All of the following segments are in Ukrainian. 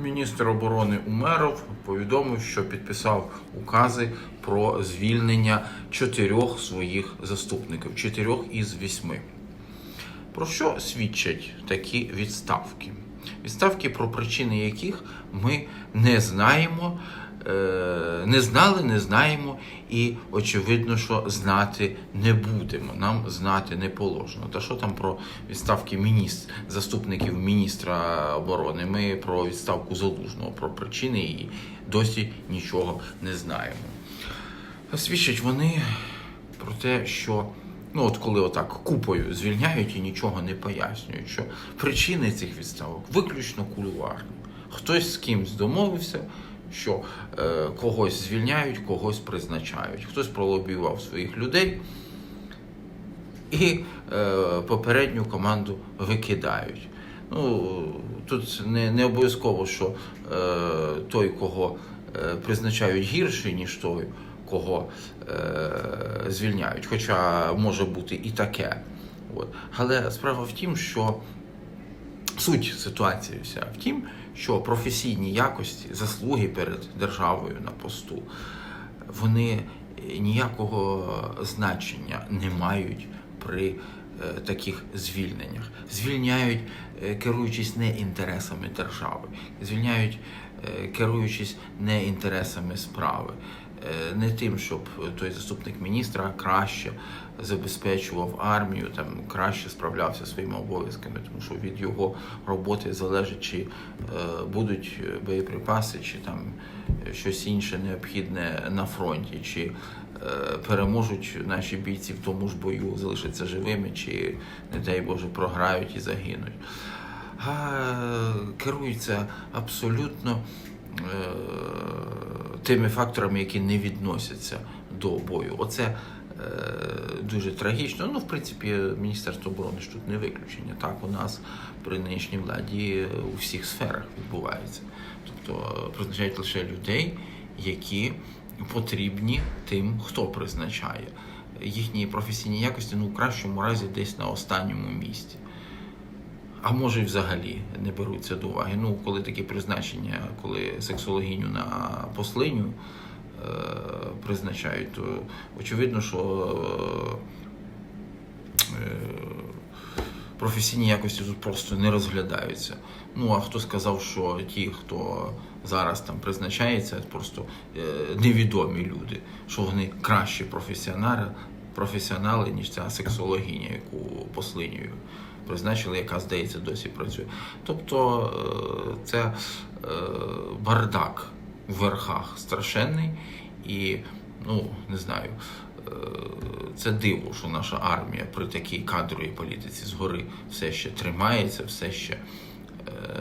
Міністр оборони Умеров повідомив, що підписав укази про звільнення чотирьох своїх заступників, чотирьох із вісьми. Про що свідчать такі відставки? Відставки, про причини яких ми не знаємо, е, не знали, не знаємо, і очевидно, що знати не будемо. Нам знати не положено. Та що там про відставки міністр, заступників міністра оборони? Ми про відставку залужного, про причини її досі нічого не знаємо. Свідчать вони про те, що ну от коли отак купою звільняють і нічого не пояснюють, що причини цих відставок виключно кулуарні. Хтось з кимсь домовився, що е, когось звільняють, когось призначають, хтось пролобіював своїх людей і е, попередню команду викидають. Ну, тут не, не обов'язково, що е, той, кого е, призначають гірше, ніж той, кого е, звільняють. Хоча може бути і таке. От. Але справа в тім, що суть ситуації вся в тім, що професійні якості, заслуги перед державою на посту, вони ніякого значення не мають при е, таких звільненнях. Звільняють, е, керуючись не інтересами держави, звільняють, е, керуючись не інтересами справи. Е, Не тим, щоб той заступник міністра краще забезпечував армію, там краще справлявся своїми обов'язками, тому що від його роботи залежить, чи е, будуть боєприпаси, чи там е, щось інше необхідне на фронті, чи переможуть наші бійці в тому ж бою, залишаться живими, чи, не дай Боже, програють і загинуть. А керуються абсолютно тими факторами, які не відносяться до бою. Оце е, дуже трагічно. Ну, в принципі, Міністерство оборони ж тут не виключення. Так, у нас при нинішній владі у всіх сферах відбувається. Тобто е, призначають лише людей, які потрібні тим, хто призначає. Їхні професійні якості ну, в кращому разі десь на останньому місці. А може, і взагалі не беруться до уваги. Ну, коли такі призначення, коли сексологиню на послиню е, призначають, то очевидно, що е, професійні якості тут просто не розглядаються. Ну, а хто сказав, що ті, хто зараз там призначається, просто е, невідомі люди, що вони кращі професіонали, професіонали, ніж ця сексологиня, яку послинюю призначили, яка, здається, досі працює. Тобто е, це е, бардак в верхах страшенний і, ну, не знаю, е, це диво, що наша армія при такій кадровій політиці згори все ще тримається, все ще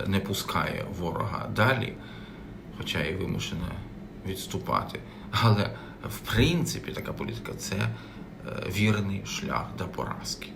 не пускає ворога далі, хоча і вимушена відступати. Але в принципі така політика це вірний шлях до поразки.